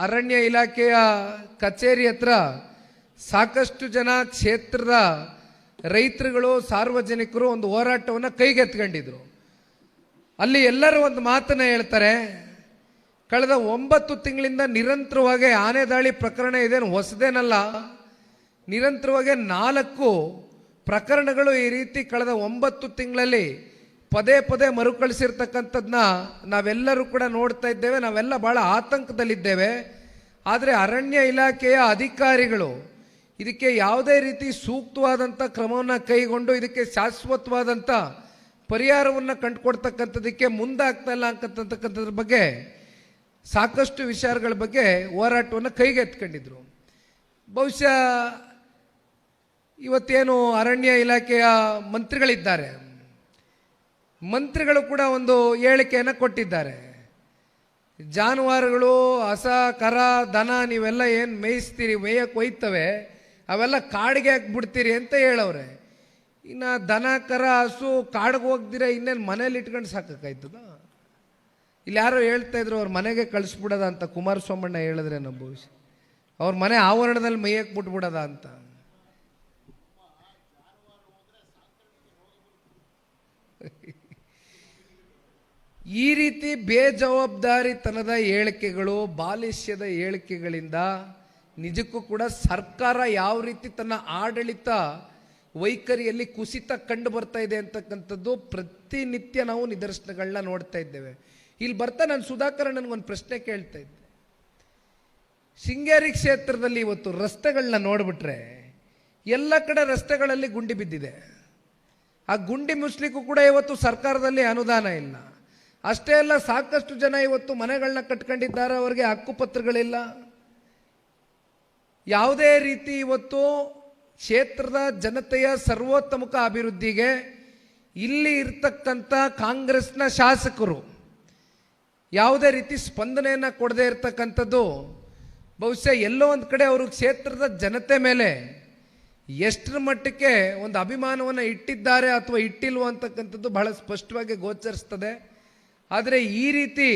ಅರಣ್ಯ ಇಲಾಖೆಯ ಕಚೇರಿ ಹತ್ರ ಸಾಕಷ್ಟು ಜನ ಕ್ಷೇತ್ರದ ರೈತರುಗಳು, ಸಾರ್ವಜನಿಕರು ಒಂದು ಹೋರಾಟವನ್ನು ಕೈಗೆತ್ಕೊಂಡಿದ್ರು ಅಲ್ಲಿ ಎಲ್ಲರೂ ಒಂದು ಮಾತನ್ನ ಹೇಳ್ತಾರೆ, ಕಳೆದ ಒಂಬತ್ತು ತಿಂಗಳಿಂದ ನಿರಂತರವಾಗಿ ಆನೆ ದಾಳಿ ಪ್ರಕರಣ ಇದೇನು ಹೊಸದೇನಲ್ಲ. ನಿರಂತರವಾಗಿ ನಾಲ್ಕು ಪ್ರಕರಣಗಳು ಈ ರೀತಿ ಕಳೆದ ಒಂಬತ್ತು ತಿಂಗಳಲ್ಲಿ ಪದೇ ಪದೇ ಮರುಕಳಿಸಿರ್ತಕ್ಕಂಥದ್ದನ್ನ ನಾವೆಲ್ಲರೂ ಕೂಡ ನೋಡ್ತಾ ಇದ್ದೇವೆ. ನಾವೆಲ್ಲ ಬಹಳ ಆತಂಕದಲ್ಲಿದ್ದೇವೆ. ಆದರೆ ಅರಣ್ಯ ಇಲಾಖೆಯ ಅಧಿಕಾರಿಗಳು ಇದಕ್ಕೆ ಯಾವುದೇ ರೀತಿ ಸೂಕ್ತವಾದಂಥ ಕ್ರಮವನ್ನು ಕೈಗೊಂಡು ಇದಕ್ಕೆ ಶಾಶ್ವತವಾದಂಥ ಪರಿಹಾರವನ್ನು ಕಂಡುಕೊಡ್ತಕ್ಕಂಥದ್ದಕ್ಕೆ ಮುಂದಾಗ್ತಾ ಇಲ್ಲ ಅಂತಕ್ಕಂಥದ್ರ ಬಗ್ಗೆ ಸಾಕಷ್ಟು ವಿಚಾರಗಳ ಬಗ್ಗೆ ಹೋರಾಟವನ್ನು ಕೈಗೆತ್ಕೊಂಡಿದ್ರು ಬಹುಶಃ ಇವತ್ತೇನು ಅರಣ್ಯ ಇಲಾಖೆಯ ಮಂತ್ರಿಗಳಿದ್ದಾರೆ. ಮಂತ್ರಿಗಳು ಕೂಡ ಒಂದು ಹೇಳಿಕೆಯನ್ನು ಕೊಟ್ಟಿದ್ದಾರೆ. ಜಾನುವಾರುಗಳು, ಹಸ, ಕರ, ದನ ನೀವೆಲ್ಲ ಏನು ಮೇಯಿಸ್ತೀರಿ ಮೇಯಕ್ಕೆ ಒಯ್ತವೆ, ಅವೆಲ್ಲ ಕಾಡಿಗೆ ಹಾಕ್ಬಿಡ್ತೀರಿ ಅಂತ ಹೇಳವ್ರೆ. ಇನ್ನು ದನ, ಕರ, ಹಸು ಕಾಡಿಗೆ ಹೋಗ್ದಿರ ಇನ್ನೇನು ಮನೇಲಿ ಇಟ್ಕೊಂಡು ಸಾಕಾಯ್ತದ ಇಲ್ಲಿ ಯಾರೋ ಹೇಳ್ತಾ ಇದ್ರು, ಅವ್ರ ಮನೆಗೆ ಕಳಿಸ್ಬಿಡೋದ ಅಂತ ಕುಮಾರಸ್ವಾಮಣ್ಣ ಹೇಳಿದ್ರೆ ನಮ್ಮ ಭವಿಷ್ಯ. ಅವ್ರ ಮನೆ ಆವರಣದಲ್ಲಿ ಮೇಯಕ್ಕೆ ಬಿಟ್ಬಿಡೋದ ಅಂತ. ಈ ರೀತಿ ಬೇಜವಾಬ್ದಾರಿತನದ ಹೇಳಿಕೆಗಳು ಬಾಲಿಷ್ಯದ ಹೇಳಿಕೆಗಳಿಂದ ನಿಜಕ್ಕೂ ಕೂಡ ಸರ್ಕಾರ ಯಾವ ರೀತಿ ತನ್ನ ಆಡಳಿತ ವೈಖರಿಯಲ್ಲಿ ಕುಸಿತ ಕಂಡು ಬರ್ತಾ ಇದೆ ಅಂತಕ್ಕಂಥದ್ದು ಪ್ರತಿನಿತ್ಯ ನಾವು ನಿದರ್ಶನಗಳನ್ನ ನೋಡ್ತಾ ಇದ್ದೇವೆ. ಇಲ್ಲಿ ಬರ್ತಾ ನಾನು ಸುಧಾಕರ್ ನನಗೊಂದು ಪ್ರಶ್ನೆ ಕೇಳ್ತಾ ಇದ್ದೆ. ಶೃಂಗೇರಿ ಕ್ಷೇತ್ರದಲ್ಲಿ ಇವತ್ತು ರಸ್ತೆಗಳನ್ನ ನೋಡ್ಬಿಟ್ರೆ ಎಲ್ಲ ಕಡೆ ರಸ್ತೆಗಳಲ್ಲಿ ಗುಂಡಿ ಬಿದ್ದಿದೆ. ಆ ಗುಂಡಿ ಮುಚ್ಚಲಿಕ್ಕೂ ಕೂಡ ಇವತ್ತು ಸರ್ಕಾರದಲ್ಲಿ ಅನುದಾನ ಇಲ್ಲ. ಅಷ್ಟೇ ಅಲ್ಲ, ಸಾಕಷ್ಟು ಜನ ಇವತ್ತು ಮನೆಗಳನ್ನ ಕಟ್ಕೊಂಡಿದ್ದಾರೆ, ಅವರಿಗೆ ಹಕ್ಕುಪತ್ರಗಳಿಲ್ಲ. ಯಾವುದೇ ರೀತಿ ಇವತ್ತು ಕ್ಷೇತ್ರದ ಜನತೆಯ ಸರ್ವೋತ್ತಮುಖ ಅಭಿವೃದ್ಧಿಗೆ ಇಲ್ಲಿ ಇರ್ತಕ್ಕಂಥ ಕಾಂಗ್ರೆಸ್ನ ಶಾಸಕರು ಯಾವುದೇ ರೀತಿ ಸ್ಪಂದನೆಯನ್ನು ಕೊಡದೇ ಇರತಕ್ಕಂಥದ್ದು, ಬಹುಶಃ ಎಲ್ಲೋ ಒಂದು ಕಡೆ ಅವರು ಕ್ಷೇತ್ರದ ಜನತೆ ಮೇಲೆ ಎಷ್ಟರ ಮಟ್ಟಕ್ಕೆ ಒಂದು ಅಭಿಮಾನವನ್ನು ಇಟ್ಟಿದ್ದಾರೆ ಅಥವಾ ಇಟ್ಟಿಲ್ವೋ ಅಂತಕ್ಕಂಥದ್ದು ಬಹಳ ಸ್ಪಷ್ಟವಾಗಿ ಗೋಚರಿಸ್ತದೆ. ಆದರೆ ಈ ರೀತಿ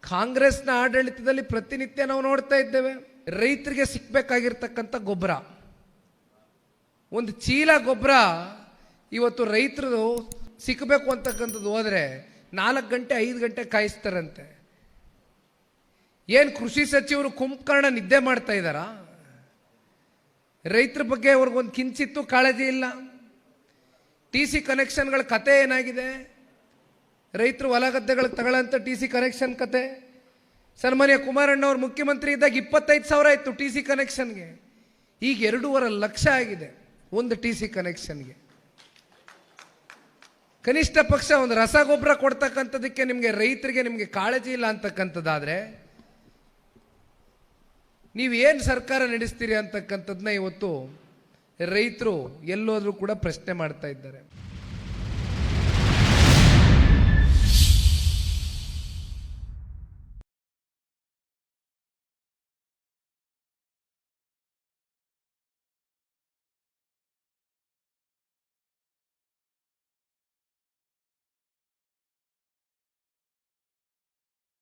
ಕಾಂಗ್ರೆಸ್ನ ಆಡಳಿತದಲ್ಲಿ ಪ್ರತಿನಿತ್ಯ ನಾವು ನೋಡ್ತಾ ಇದ್ದೇವೆ, ರೈತರಿಗೆ ಸಿಕ್ಕಬೇಕಾಗಿರ್ತಕ್ಕಂಥ ಗೊಬ್ಬರ. ಒಂದು ಚೀಲ ಗೊಬ್ಬರ ಇವತ್ತು ರೈತರು ಸಿಕ್ಕಬೇಕು ಅಂತಕ್ಕಂಥದ್ದು ಹೋದರೆ ನಾಲ್ಕು ಗಂಟೆ, ಐದು ಗಂಟೆ ಕಾಯಿಸ್ತಾರಂತೆ. ಏನು ಕೃಷಿ ಸಚಿವರು ಕುಂಭಕರ್ಣ ನಿದ್ದೆ ಮಾಡ್ತಾ ಇದ್ದಾರಾ? ರೈತರ ಬಗ್ಗೆ ಅವ್ರಿಗೊಂದು ಕಿಂಚಿತ್ತು ಕಾಳಜಿ ಇಲ್ಲ. ಟಿ ಸಿ ಕನೆಕ್ಷನ್ಗಳ ಕತೆ ಏನಾಗಿದೆ? ರೈತರು ಹೊಲ ಗದ್ದೆಗಳಿಗೆ ತಗೊಳ್ಳೋಂಥ ಟಿ ಸಿ ಕನೆಕ್ಷನ್ ಕತೆ. ಸನ್ಮಾನ್ಯ ಕುಮಾರಣ್ಣ ಅವ್ರ ಮುಖ್ಯಮಂತ್ರಿ ಇದ್ದಾಗ ಇಪ್ಪತ್ತೈದು ಸಾವಿರ ಇತ್ತು ಟಿ ಸಿ ಕನೆಕ್ಷನ್ಗೆ ಈಗ ಎರಡೂವರೆ ಲಕ್ಷ ಆಗಿದೆ ಒಂದು ಟಿ ಸಿ ಕನೆಕ್ಷನ್ಗೆ ಕನಿಷ್ಠ ಪಕ್ಷ ಒಂದು ರಸಗೊಬ್ಬರ ಕೊಡ್ತಕ್ಕಂಥದಕ್ಕೆ ನಿಮಗೆ ರೈತರಿಗೆ ನಿಮಗೆ ಕಾಳಜಿ ಇಲ್ಲ ಅಂತಕ್ಕಂಥದ್ದಾದರೆ ಏನು ಸರ್ಕಾರ ನಡೆಸ್ತೀರಿ ಅಂತಕ್ಕಂಥದ್ದನ್ನ ಇವತ್ತು ರೈತರು ಎಲ್ಲೋದ್ರೂ ಕೂಡ ಪ್ರಶ್ನೆ ಮಾಡ್ತಾ ಇದ್ದಾರೆ.